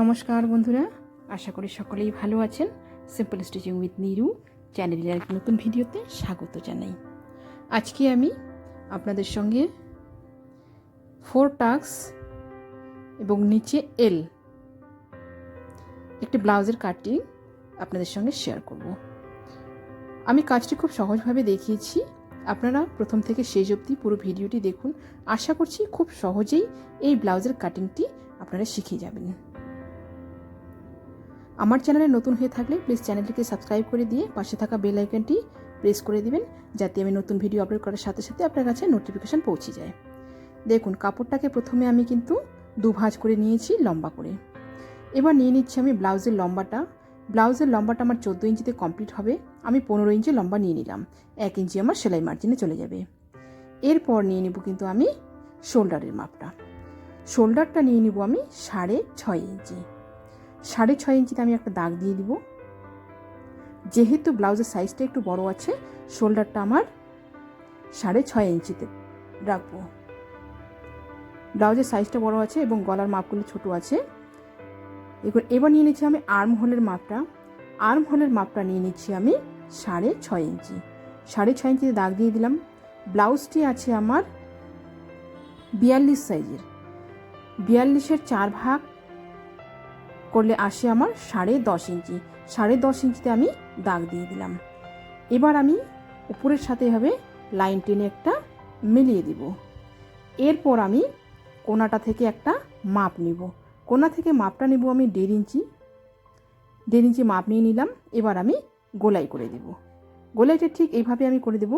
নমস্কার বন্ধুরা, আশা করি সকলেই ভালো আছেন। সিম্পল স্টিচিং উইথ নিরু চ্যানেলের এক নতুন ভিডিওতে স্বাগত জানাই। আজকে আমি আপনাদের সঙ্গে ফোর টাক্স এবং নিচে এল একটি ব্লাউজের কাটিং আপনাদের সঙ্গে শেয়ার করব। আমি কাজটি খুব সহজভাবে দেখিয়েছি। আপনারা প্রথম থেকে শেষ অবধি পুরো ভিডিওটি দেখুন। আশা করছি খুব সহজেই এই ব্লাউজের কাটিংটি আপনারা শিখে যাবেন। আমার চ্যানেলে নতুন হয়ে থাকলে প্লিজ চ্যানেলটিকে সাবস্ক্রাইব করে দিয়ে পাশে থাকা বেল আইকনটি প্রেস করে দিবেন, যাতে আমি নতুন ভিডিও আপলোড করার সাথে সাথে আপনার কাছে নোটিফিকেশান পৌঁছে যায়। দেখুন, কাপড়টাকে প্রথমে আমি কিন্তু দু ভাঁজ করে নিয়েছি লম্বা করে। এবার নিয়ে নিচ্ছি আমি ব্লাউজের লম্বাটা। ব্লাউজের লম্বাটা আমার চোদ্দ ইঞ্চিতে কমপ্লিট হবে। আমি পনেরো ইঞ্চি লম্বা নিয়ে নিলাম। এক ইঞ্চি আমার সেলাই মার্জিনে চলে যাবে। এরপর নিয়ে নিব কিন্তু আমি শোল্ডারের মাপটা। শোল্ডারটা নিয়ে নিব আমি সাড়ে ছয় ইঞ্চি। সাড়ে ছয় ইঞ্চিতে আমি একটা দাগ দিয়ে দিব। যেহেতু ব্লাউজের সাইজটা একটু বড় আছে শোল্ডারটা আমার সাড়ে ছয় ইঞ্চিতে রাখব। ব্লাউজের সাইজটা বড় আছে এবং গলার মাপগুলো ছোট আছে। এবার এবার নিয়ে নিচ্ছি আমি আর্ম হোলের মাপটা। আর্ম হোলের মাপটা নিয়ে নিচ্ছি আমি সাড়ে ছয় ইঞ্চি। সাড়ে ছয় ইঞ্চিতে দাগ দিয়ে দিলাম। ব্লাউজটি আছে আমার বিয়াল্লিশ সাইজের বিয়াল্লিশের চার ভাগ করলে আসে আমার সাড়ে দশ ইঞ্চি। সাড়ে দশ ইঞ্চিতে আমি দাগ দিয়ে দিলাম। এবার আমি উপরের সাথে এভাবে লাইন টেনে একটা মিলিয়ে দিব। এরপর আমি কোনাটা থেকে একটা মাপ নিব। কোনা থেকে মাপটা নেব আমি দেড় ইঞ্চি। দেড় ইঞ্চি মাপ নিয়ে নিলাম। এবার আমি গোলাই করে দেব। গোলাইটা ঠিক এইভাবে আমি করে দেব।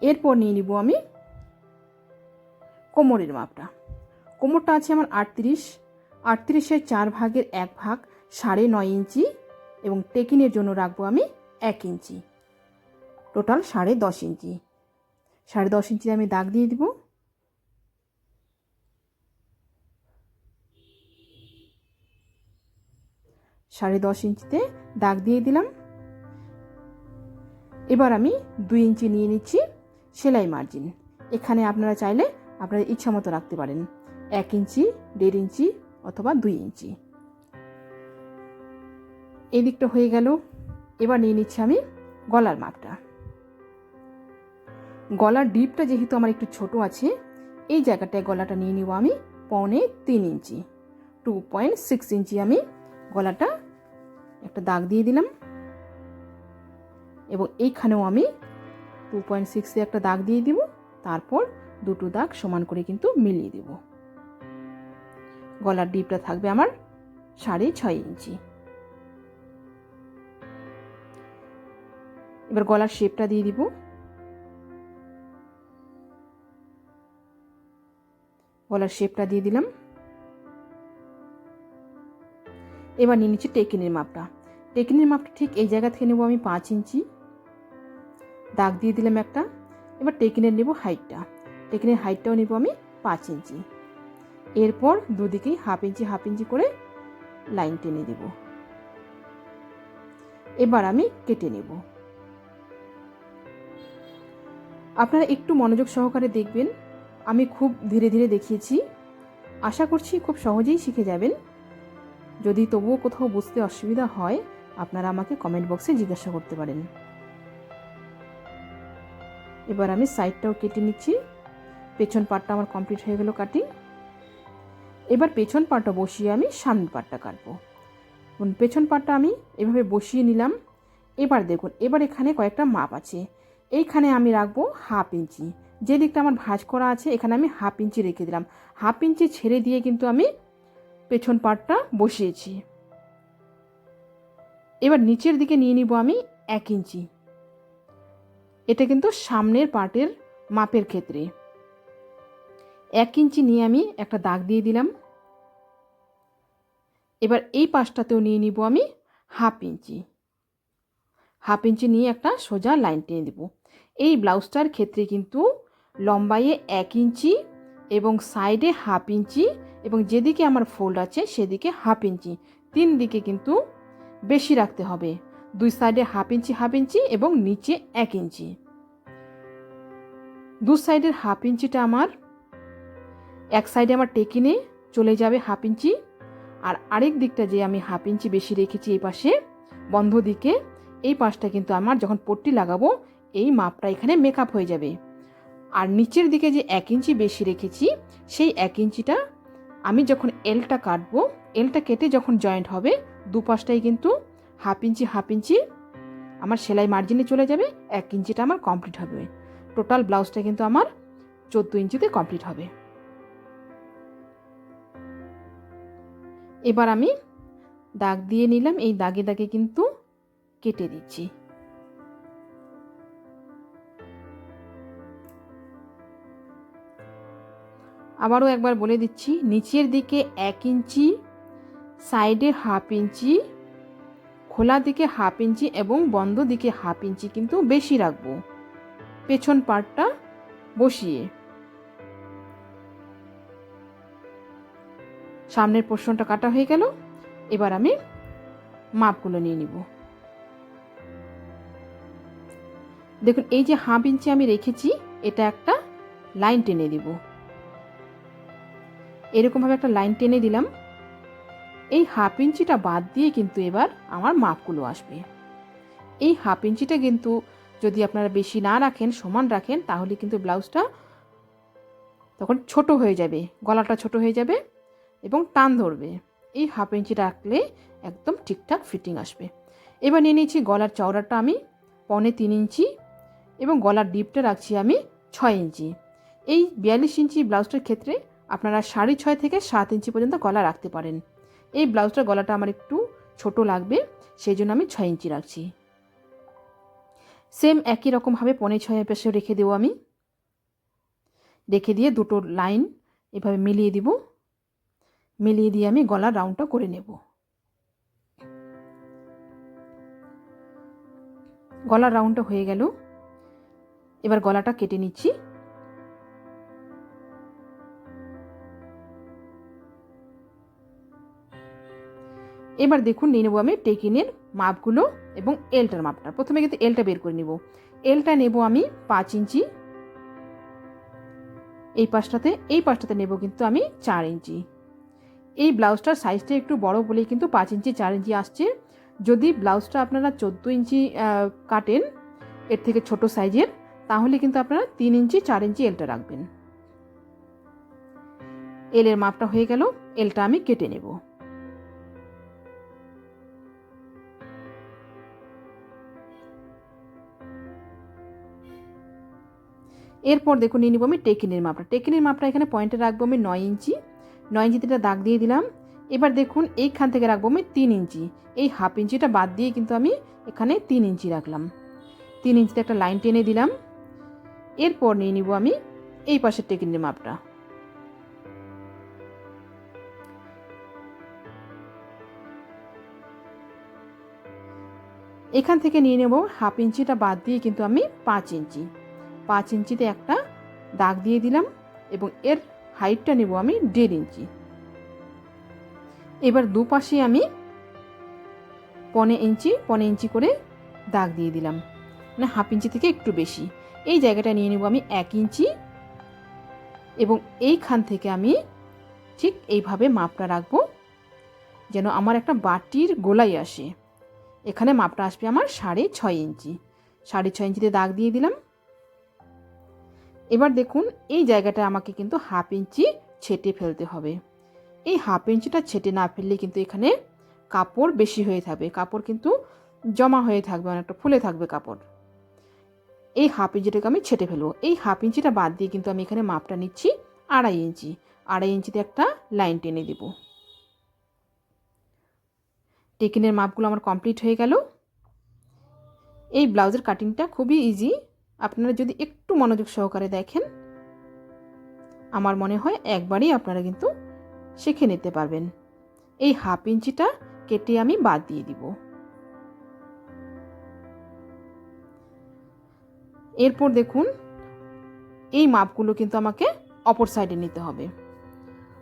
এরপর নিয়ে নিব আমি কোমরের মাপটা। কোমরটা আছে আমার আটত্রিশ। আটত্রিশের চার ভাগের এক ভাগ সাড়ে নয় ইঞ্চি এবং টেকিনের জন্য রাখব আমি এক ইঞ্চি। টোটাল সাড়ে দশ ইঞ্চি। সাড়ে দশ ইঞ্চি আমি দাগ দিয়ে দিব। সাড়ে দশ ইঞ্চিতে দাগ দিয়ে দিলাম। এবার আমি দুই ইঞ্চি নিয়ে নিচ্ছি সেলাই মার্জিন। এখানে আপনারা চাইলে আপনারা ইচ্ছা মতো রাখতে পারেন। এক ইঞ্চি, দেড় ইঞ্চি অথবা দুই ইঞ্চি। এই দিকটা হয়ে গেল। এবার নিয়ে নিচ্ছি আমি গলার মাপটা। গলার ডিপটা যেহেতু আমার একটু ছোট আছে, এই জায়গাটায় গলাটা নিয়ে নিব আমি পৌনে তিন inch. Two point six inch আমি গলাটা একটা দাগ দিয়ে দিলাম। এবং এইখানেও আমি টু পয়েন্ট সিক্সে একটা দাগ দিয়ে দিব। তারপর দুটো দাগ সমান করে কিন্তু মিলিয়ে দেব। গলার ডিপটা থাকবে আমার সাড়ে ছয় ইঞ্চি। এবার গলার শেপটা দিয়ে দিব। গলার শেপটা দিয়ে দিলাম। এবার নিয়ে নিচ্ছি টেকিনের মাপটা। টেকিনের মাপটা ঠিক এই জায়গা থেকে নেব আমি পাঁচ ইঞ্চি। দাগ দিয়ে দিলাম একটা। এবার টেকিনের নেব হাইটটা। টেকিনের হাইটটাও নেব আমি পাঁচ ইঞ্চি। এরপর দুদিকেই হাফ ইঞ্চি হাফ ইঞ্চি করে লাইন টেনে দেব। এবার আমি কেটে নেব। আপনারা একটু মনোযোগ সহকারে দেখবেন, আমি খুব ধীরে ধীরে দেখিয়েছি। আশা করছি খুব সহজেই শিখে যাবেন। যদি তবুও কোথাও বুঝতে অসুবিধা হয়, আপনারা আমাকে কমেন্ট বক্সে জিজ্ঞাসা করতে পারেন। এবার আমি সাইডটাও কেটে নিচ্ছি। পেছন পাটটা আমার কমপ্লিট হয়ে গেল কাটিং। এবার পেছন পাটটা বসিয়ে আমি সামনের পাটটা কাটবো। পেছন পাটটা আমি এভাবে বসিয়ে নিলাম। এবার দেখুন, এবার এখানে কয়েকটা মাপ আছে। এইখানে আমি রাখব হাফ ইঞ্চি। যে দিকটা আমার ভাঁজ করা আছে, এখানে আমি হাফ ইঞ্চি রেখে দিলাম। হাফ ইঞ্চি ছেড়ে দিয়ে কিন্তু আমি পেছন পাটটা বসিয়েছি। এবার নিচের দিকে নিয়ে নিব আমি এক ইঞ্চি। এটা কিন্তু সামনের পার্টের মাপের ক্ষেত্রে। এক ইঞ্চি নিয়ে আমি একটা দাগ দিয়ে দিলাম। এবার এই পাশটাতেও নিয়ে নিব আমি হাফ ইঞ্চি। হাফ ইঞ্চি নিয়ে একটা সোজা লাইন টেনে দেব। এই ব্লাউজটার ক্ষেত্রে কিন্তু লম্বাইয়ে এক ইঞ্চি এবং সাইডে হাফ ইঞ্চি এবং যেদিকে আমার ফোল্ড আছে সেদিকে হাফ ইঞ্চি। তিন দিকে কিন্তু বেশি রাখতে হবে। দুই সাইডে হাফ ইঞ্চি হাফ ইঞ্চি এবং নিচে এক ইঞ্চি। দু সাইডের হাফ ইঞ্চিটা আমার, এক সাইডে আমার টেকিনে চলে যাবে হাফ ইঞ্চি। আর আরেক দিকটা যে আমি হাফ ইঞ্চি বেশি রেখেছি এই পাশে, বন্ধ দিকে, এই পাশটা কিন্তু আমার যখন পট্টি লাগাবো, এই মাপটা এখানে মেকআপ হয়ে যাবে। আর নিচের দিকে যে এক ইঞ্চি বেশি রেখেছি, সেই এক ইঞ্চিটা আমি যখন এলটা কাটবো এলটা কেটে যখন জয়েন্ট হবে, দুপাশটাই কিন্তু হাফ ইঞ্চি হাফ ইঞ্চি আমার সেলাই মার্জিনে চলে যাবে, এক ইঞ্চিটা আমার কমপ্লিট হবে। টোটাল ব্লাউজটা কিন্তু আমার চোদ্দ ইঞ্চিতে কমপ্লিট হবে। এবার আমি দাগ দিয়ে নিলাম, এই দাগে দাগে কিন্তু কেটে দিচ্ছি। আবারও একবার বলে দিচ্ছি, নিচের দিকে এক ইঞ্চি, সাইডে হাফ ইঞ্চি, খোলা দিকে হাফ ইঞ্চি এবং বন্ধ দিকে হাফ ইঞ্চি কিন্তু বেশি রাখব। পেছন পার্টটা বসিয়ে। সামনের পোর্শনটা কাটা হয়ে গেল। এবার আমি মাপগুলো নিয়ে নিব। দেখুন, এই যে হাফ ইঞ্চি আমি রেখেছি, এটা একটা লাইন টেনে দিব। এরকমভাবে একটা লাইন টেনে দিলাম। এই হাফ ইঞ্চিটা বাদ দিয়ে কিন্তু এবার আমার মাপগুলো আসবে। এই হাফ ইঞ্চিটা কিন্তু যদি আপনারা বেশি না রাখেন, সমান রাখেন, তাহলে কিন্তু ব্লাউজটা তখন ছোট হয়ে যাবে, গলাটা ছোট হয়ে যাবে। এবং টান ধরবে। এই হাফ ইঞ্চি রাখলে একদম ঠিকঠাক ফিটিং আসবে। এবার নিয়ে নিয়েছি গলার চওড়াটা আমি পনে তিন ইঞ্চি এবং গলার ডিপটা রাখছি আমি ছয় ইঞ্চি। এই বিয়াল্লিশ ইঞ্চি ব্লাউজটার ক্ষেত্রে আপনারা সাড়ে ছয় থেকে সাত ইঞ্চি পর্যন্ত গলা রাখতে পারেন। এই ব্লাউজটার গলাটা আমার একটু ছোট লাগবে, সেই জন্য আমি ছয় ইঞ্চি রাখছি। সেম একই রকমভাবে পনে ছয় পাশে রেখে দেবো আমি। রেখে দিয়ে দুটো লাইন এভাবে মিলিয়ে দিব। মিলিয়ে দিয়ে আমি গলার রাউন্ডটা করে নেব। গলার রাউন্ডটা হয়ে গেল। এবার গলাটা কেটে নিচ্ছি। এবার দেখুন, নিয়ে নেব আমি টেকিনের মাপগুলো এবং এলটার মাপটা। প্রথমে কিন্তু এলটা বের করে নিব। এলটা নেব আমি পাঁচ ইঞ্চি। এই পাশটাতে এই পাশটাতে নেব কিন্তু আমি চার ইঞ্চি। এই ব্লাউজটার সাইজটা একটু বড় বলেই কিন্তু পাঁচ ইঞ্চি, চার ইঞ্চি আসছে। যদি ব্লাউজটা আপনারা চোদ্দ ইঞ্চি কাটেন, এর থেকে ছোট সাইজের, তাহলে কিন্তু আপনারা তিন ইঞ্চি, চার ইঞ্চি এলটা রাখবেন। এলের মাপটা হয়ে গেল, এলটা আমি কেটে নেব। এরপর দেখুন, নিয়ে নিব আমি টেকিনের মাপটা। টেকিনের মাপটা এখানে পয়েন্টে রাখব আমি নয় ইঞ্চি। নয় ইঞ্চিতে দাগ দিয়ে দিলাম। এবার দেখুন, এইখান থেকে রাখব আমি তিন ইঞ্চি। এই হাফ ইঞ্চিটা বাদ দিয়ে কিন্তু আমি এখানে তিন ইঞ্চি রাখলাম। তিন ইঞ্চিতে একটা লাইন টেনে দিলাম। এরপর নিয়ে নিব আমি এই পাশের টেকিনের মাপটা। এখান থেকে নিয়ে নেব হাফ ইঞ্চিটা বাদ দিয়ে কিন্তু আমি পাঁচ ইঞ্চি। পাঁচ ইঞ্চিতে একটা দাগ দিয়ে দিলাম এবং এর হাইটটা নেব আমি দেড় ইঞ্চি। এবার দুপাশে আমি পনে ইঞ্চি পনে ইঞ্চি করে দাগ দিয়ে দিলাম। মানে হাফ ইঞ্চি থেকে একটু বেশি। এই জায়গাটা নিয়ে নেব আমি এক ইঞ্চি এবং এইখান থেকে আমি ঠিক এইভাবে মাপটা রাখব যেন আমার একটা বাটির গোলাই আসে। এখানে মাপটা আসবে আমার সাড়ে ছয় ইঞ্চি। সাড়ে ছয় ইঞ্চিতে দাগ দিয়ে দিলাম। এবার দেখুন, এই জায়গাটা আমাকে কিন্তু হাফ ইঞ্চি ছেটে ফেলতে হবে। এই হাফ ইঞ্চিটা ছেটে না ফেললে কিন্তু এখানে কাপড় বেশি হয়ে থাকবে। কাপড় কিন্তু জমা হয়ে থাকবে অনেকটা ফুলে থাকবে কাপড়। এই হাফ ইঞ্চিটাকে আমি ছেটে ফেলব। এই হাফ ইঞ্চিটা বাদ দিয়ে কিন্তু আমি এখানে মাপটা নিচ্ছি আড়াই ইঞ্চি। আড়াই ইঞ্চিতে একটা লাইন টেনে দেব। টেকিনের মাপগুলো আমার কমপ্লিট হয়ে গেল। এই ব্লাউজের কাটিংটা খুবই ইজি আপনারা যদি একটু মনোযোগ সহকারে দেখেন, আমার মনে হয় একবারই আপনারা কিন্তু শিখে নিতে পারবেন। এই হাফ ইঞ্চিটা কেটে আমি বাদ দিয়ে দিব। এরপর দেখুন, এই মাপগুলো কিন্তু আমাকে অপর সাইডে নিতে হবে।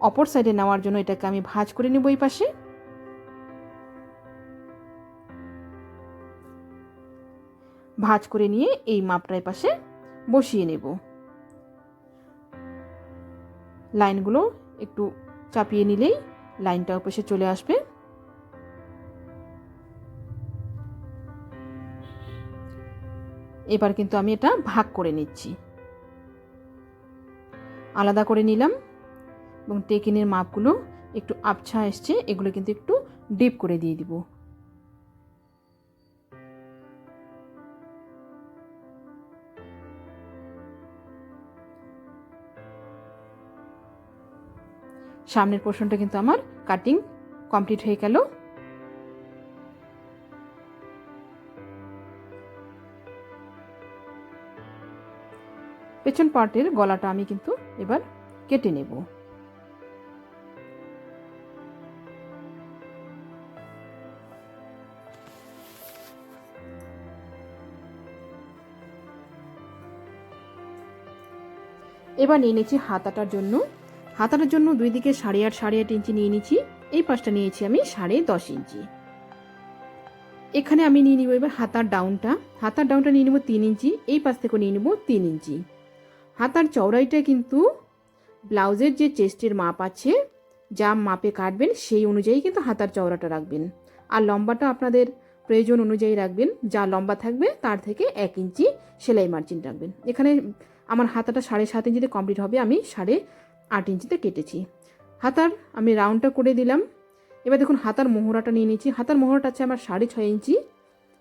অপর সাইডে নেওয়ার জন্য এটাকে আমি ভাঁজ করে নেব এই পাশে। ভাঁজ করে নিয়ে এই মাপটার পাশে বসিয়ে নেব। লাইনগুলো একটু চাপিয়ে নিলেই লাইনটা অপাশে চলে আসবে। এবার কিন্তু আমি এটা ভাগ করে নিচ্ছি। আলাদা করে নিলাম এবং টেকিনের মাপগুলো একটু আবছা এসছে, এগুলো কিন্তু একটু ডিপ করে দিয়ে দিব। সামনের পোর্শনটা কিন্তু আমার কাটিং কমপ্লিট হয়ে গেল। পেছন পার্টের গলাটা আমি কিন্তু এবার কেটে নেব। এবার নিয়ে নিচ্ছি হাতাটার জন্য হাতাটার জন্য দুই দিকে সাড়ে আট সাড়ে আট ইঞ্চি নিয়ে নিচ্ছি। এই পাশটা নিয়েছি আমি সাড়ে দশ ইঞ্চি। এখানে আমি নিয়ে নিব এবার হাতার ডাউনটা হাতার ডাউনটা নিয়ে নেব তিন ইঞ্চি। এই পাশ থেকে নিয়ে নেব তিন ইঞ্চি। হাতার চওড়াইটা কিন্তু ব্লাউজের যে চেস্টের মাপ আছে, যা মাপে কাটবেন, সেই অনুযায়ী কিন্তু হাতার চওড়াটা রাখবেন। আর লম্বাটা আপনাদের প্রয়োজন অনুযায়ী রাখবেন। যা লম্বা থাকবে, তার থেকে এক ইঞ্চি সেলাই মার্জিন রাখবেন। এখানে আমার হাতাটা সাড়ে সাত ইঞ্চিতে কমপ্লিট হবে। আমি সাড়ে আট ইঞ্চিতে কেটেছি। হাতার আমি রাউন্ডটা করে দিলাম। এবার দেখুন হাতার মোহরাটা নিয়ে নিয়েছি। হাতার মোহরাটা আছে আমার সাড়ে ছয় ইঞ্চি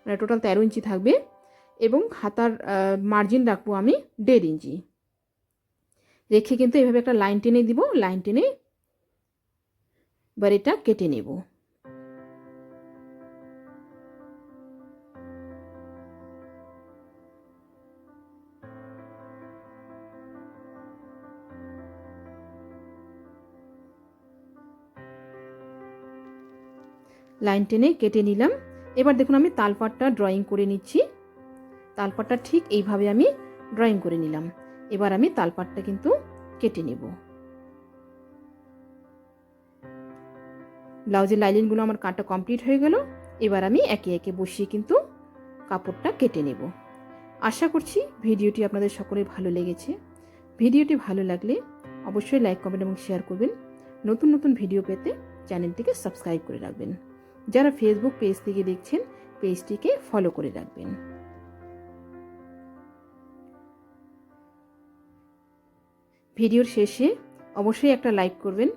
মানে টোটাল তেরো ইঞ্চি থাকবে এবং হাতার মার্জিন রাখব আমি দেড় ইঞ্চি। রেখে কিন্তু এভাবে একটা লাইন টেনে দিব, লাইন টেনে এবার এটা কেটে নেব। লাইন টেনে কেটে নিলাম। এবার দেখুন আমি তালপাটটা ড্রয়িং করে নিচ্ছি। তালপাটটা ঠিক এইভাবে আমি ড্রয়িং করে নিলাম। এবার আমি তালপাটটা কিন্তু কেটে নেব। ব্লাউজের লাইলিনগুলো আমার কাটা কমপ্লিট হয়ে গেল। এবার আমি একে একে বসিয়ে কিন্তু কাপড়টা কেটে নেব। আশা করছি ভিডিওটি আপনাদের সকলের ভালো লেগেছে। ভিডিওটি ভালো লাগলে অবশ্যই লাইক কমেন্ট এবং শেয়ার করবেন। নতুন নতুন ভিডিও পেতে চ্যানেলটিকে সাবস্ক্রাইব করে রাখবেন। যারা ফেসবুক পেজ থেকে দেখছেন পেজটিকে ফলো করে রাখবেন। ভিডিওর শেষে অবশ্যই একটা লাইক করবেন।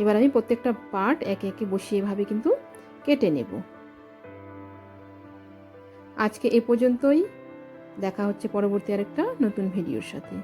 এবার আমি প্রত্যেকটা পার্ট একে একে বসিয়ে এভাবে কিন্তু কেটে নেব। আজকে এ পর্যন্তই। দেখা হচ্ছে পরবর্তী আরেকটা নতুন ভিডিওর সাথে।